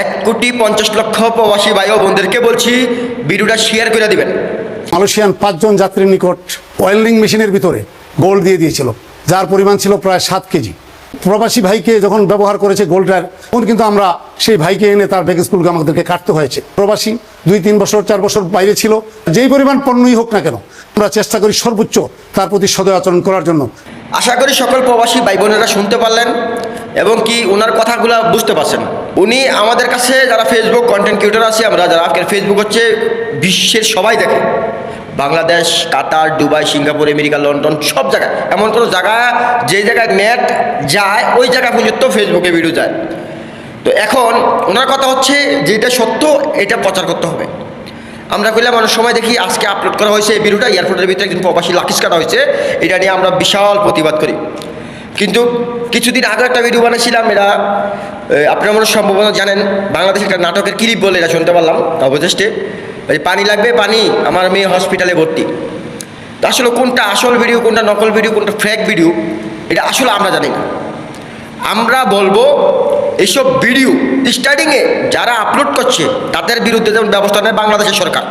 এক কোটি পঞ্চাশ লক্ষ প্রবাসী ভাই ও বোনদেরকে বলছি ভিডিওটা শেয়ার করে দিবেন। মালয়েশিয়ান পাঁচজন যাত্রীর নিকট ওয়েল্ডিং মেশিনের ভিতরে গোল্ড দিয়ে দিয়েছিল। যার পরিমাণ ছিল প্রায় সাত কেজি। প্রবাসী ভাইকে যখন ব্যবহার করেছে গোল্ডটার তখন কিন্তু আমরা সেই ভাইকে এনে তার ব্যাগ স্কুলকে আমাদেরকে কাটতে হয়েছে। প্রবাসী দুই তিন বছর চার বছর বাইরে ছিল। যেই পরিমাণ পণ্যই হোক না কেন আমরা চেষ্টা করি সর্বোচ্চ তার প্রতি সদয় আচরণ করার জন্য। আশা করি সকল প্রবাসী ভাই বোনেরা শুনতে পারলেন এবং কি ওনার কথাগুলো বুঝতে পারছেন। উনি আমাদের কাছে যারা ফেসবুক কন্টেন্ট ক্রিয়েটার আছে, আমরা যারা আজকের ফেসবুক হচ্ছে, বিশ্বের সবাই দেখে। Bangladesh, Qatar, Dubai, Singapore, America, London, সব জায়গায়। এমন কোনো জায়গা, যে জায়গায় নেট যায়, ওই জায়গা পর্যন্ত ফেসবুকে ভিডিও যায়। তো এখন ওনার কথা হচ্ছে, যেটা সত্য, এটা প্রচার করতে হবে। আমরা কইলাম, অনেক সময় দেখি আজকে আপলোড করা হয়েছে এই ভিডিওটা এয়ারপোর্টের ভিতরে একজন প্রবাসী লাকিস কাটা হয়েছে। এটা নিয়ে আমরা বিশাল প্রতিবাদ করি। কিন্তু কিছুদিন আগে একটা ভিডিও বানিয়েছিলাম এরা আপনারা মনে সম্ভবত জানেন, বাংলাদেশের একটা নাটকের ক্লিপ বলে এটা শুনতে পারলাম অবশেষ্টে ওই পানি লাগবে, পানি, আমার মেয়ে হসপিটালে ভর্তি। তো আসলে কোনটা আসল ভিডিও কোনটা নকল ভিডিও কোনটা ফ্রেক ভিডিও এটা আসলে আমরা জানি না। আমরা বলব এইসব ভিডিও স্টার্টিংয়ে যারা আপলোড করছে, তাদের বিরুদ্ধে যেমন ব্যবস্থা নেয় বাংলাদেশের সরকার।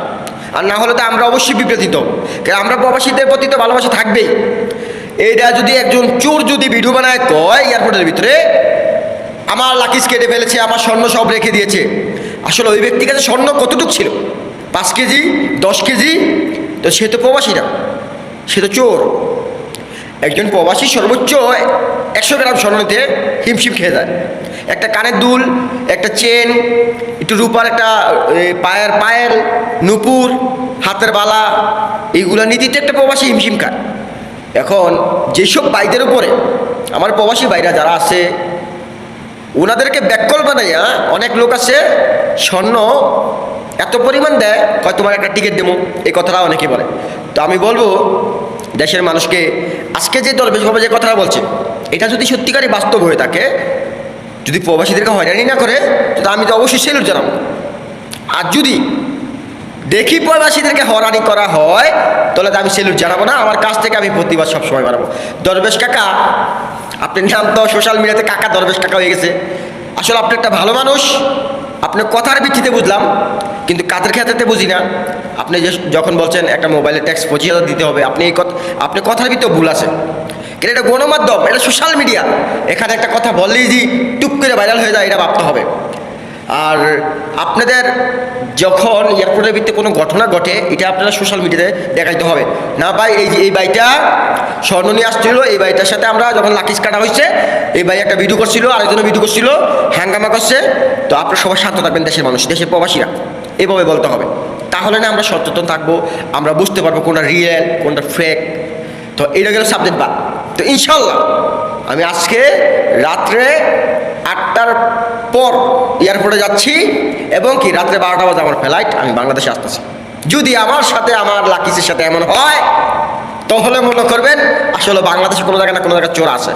আর না হলে তো আমরা অবশ্যই বিব্রতিত। হব। কারণ আমরা প্রবাসীদের প্রতি তো ভালোবাসা থাকবেই। এইটা যদি একজন চোর যদি ভিডিও বানায়, কয় এয়ারপোর্টের ভিতরে? আমার লাকিস কেটে ফেলেছে, আমার স্বর্ণ সব রেখে দিয়েছে। আসলে ওই ব্যক্তির কাছে স্বর্ণ কতটুকু ছিল? পাঁচ কেজি, দশ কেজি? তো সে তো প্রবাসী না, সে তো চোর। একজন প্রবাসী সর্বোচ্চ একশো গ্রাম স্বর্ণ নিতে হিমশিম খেয়ে যায়। একটা কানের দুল, একটা চেন, একটু রূপার একটা পায়ের পায়েল, নুপুর, হাতের বালা এইগুলো নিতে একটা প্রবাসী হিমশিম খায়। এখন যেসব বাইদের উপরে আমার প্রবাসী বাইরা যারা আছে ওনাদেরকে ব্যাককল বানাইয়া অনেক লোক আছে, স্বর্ণ এত পরিমাণ দেয় হয় তোমার একটা টিকিট দেবো? এই কথাটা অনেকে বলে। তো আমি বলব, দেশের মানুষকে আজকে যে দরবেশভাবে যে কথাটা বলছে, এটা যদি সত্যিকারই বাস্তব হয়ে থাকে, যদি প্রবাসীদেরকে হয়রানি না করে তো আমি তো অবশ্যই সেলুট জানাব। আর যদি দেখি প্রবাসীদেরকে হরানি করা হয়, তাহলে আমি সেলুট জানাব না, আমার কাছ থেকে আমি প্রতিবাদ সবসময় বাড়াবো। দরবেশ কাকা, আপনার নাম তো সোশ্যাল মিডিয়াতে কাকা দরবেশ কাকা হয়ে গেছে। আসলে আপনি একটা ভালো মানুষ, আপনি কথার ভিত্তিতে বুঝলাম, কিন্তু কাজের ক্ষেত্রে বুঝি না। আপনি যখন বলছেন একটা মোবাইলের ট্যাক্স পঁচিশ হাজার দিতে হবে, আপনি এই কথা আপনি কথার ভিতরে ভুল আছে কিন্তু এটা গণমাধ্যম, এটা সোশ্যাল মিডিয়া এখানে একটা কথা বললেই যে টুপ করে ভাইরাল হয়ে যায়, এটা ভাবতে হবে। আর আপনাদের যখন এয়ারপোর্টের ভিত্তিতে কোনো ঘটনা ঘটে, এটা আপনারা সোশ্যাল মিডিয়াতে দেখাইতে হবে। না ভাই, এই যে, এই বাইটা স্বর্ণ নিয়ে আসছিল, এই বাইটার সাথে আমরা যখন লাকিস কাটা হয়েছে, এই ভাই একটা ভিডিও করছিল আরেকজনে ভিডিও করছিল হ্যাঙ্গামা করছে। তো আপনারা সবাই শান্ত থাকবেন, দেশের মানুষ, দেশের প্রবাসীরা। এভাবে বলতে হবে। তাহলে না আমরা সচেতন থাকব, আমরা বুঝতে পারব কোনটা রিয়েল কোনটা ফেক তো এটা গেল সাবজেক্ট বা তো ইনশাল্লাহ, আমি আজকে রাত্রে আটটার পর এয়ারপোর্টে যাচ্ছি এবং কি, রাত্রে বারোটা বাজে আমার ফ্লাইট, আমি বাংলাদেশে আসতেছি। যদি আমার সাথে, আমার লাকিসের সাথে এমন হয়, তাহলে মনে করবেন আসলে বাংলাদেশে কোনো জায়গায় না কোনো জায়গায় চোর আছে।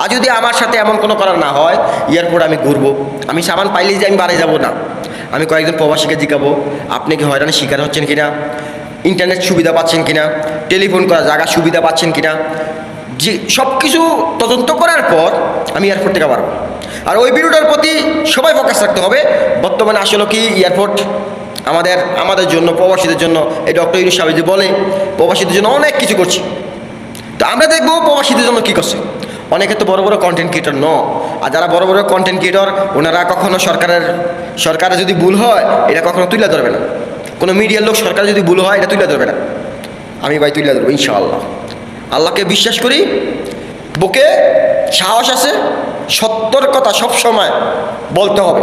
আর যদি আমার সাথে এমন কোনো করার না হয়, এয়ারপোর্টে আমি ঘুরবো। আমি সামান পাইলেই যে আমি বাড়ি যাব না। আমি কয়েকজন প্রবাসীকে জিজ্ঞাবো, আপনি কি হয়রানির শিকার হচ্ছেন কিনা? ইন্টারনেট সুবিধা পাচ্ছেন কিনা? টেলিফোন করা জায়গা সুবিধা পাচ্ছেন কিনা? যে সব কিছু তদন্ত করার পর আমি এয়ারপোর্ট থেকে পারব আর ওই ভিডিওটার প্রতি সবাই ফোকাস রাখতে হবে। বর্তমানে আসলে কি এয়ারপোর্ট আমাদের আমাদের জন্য, প্রবাসীদের জন্য, এই ডক্টর ইউনুস সাহেব বলে, প্রবাসীদের জন্য অনেক কিছু করছি। তো আমরা দেখব প্রবাসীদের জন্য কী করছে। অনেকে তো বড় বড় কন্টেন্ট ক্রিয়েটর ন আর যারা বড় বড় কন্টেন্ট ক্রিয়েটর ওনারা কখনো সরকারের সরকারের যদি ভুল হয়, এটা কখনো তুলে ধরবে না। কোনো মিডিয়ার লোক সরকার যদি ভুল হয়, এটা তুলে ধরবে না। আমি ভাই তুলে ধরবো, ইনশাআল্লাহ। আল্লাহকে বিশ্বাস করি বুকে সাহস আছে সত্যর কথা সব সময় বলতে হবে।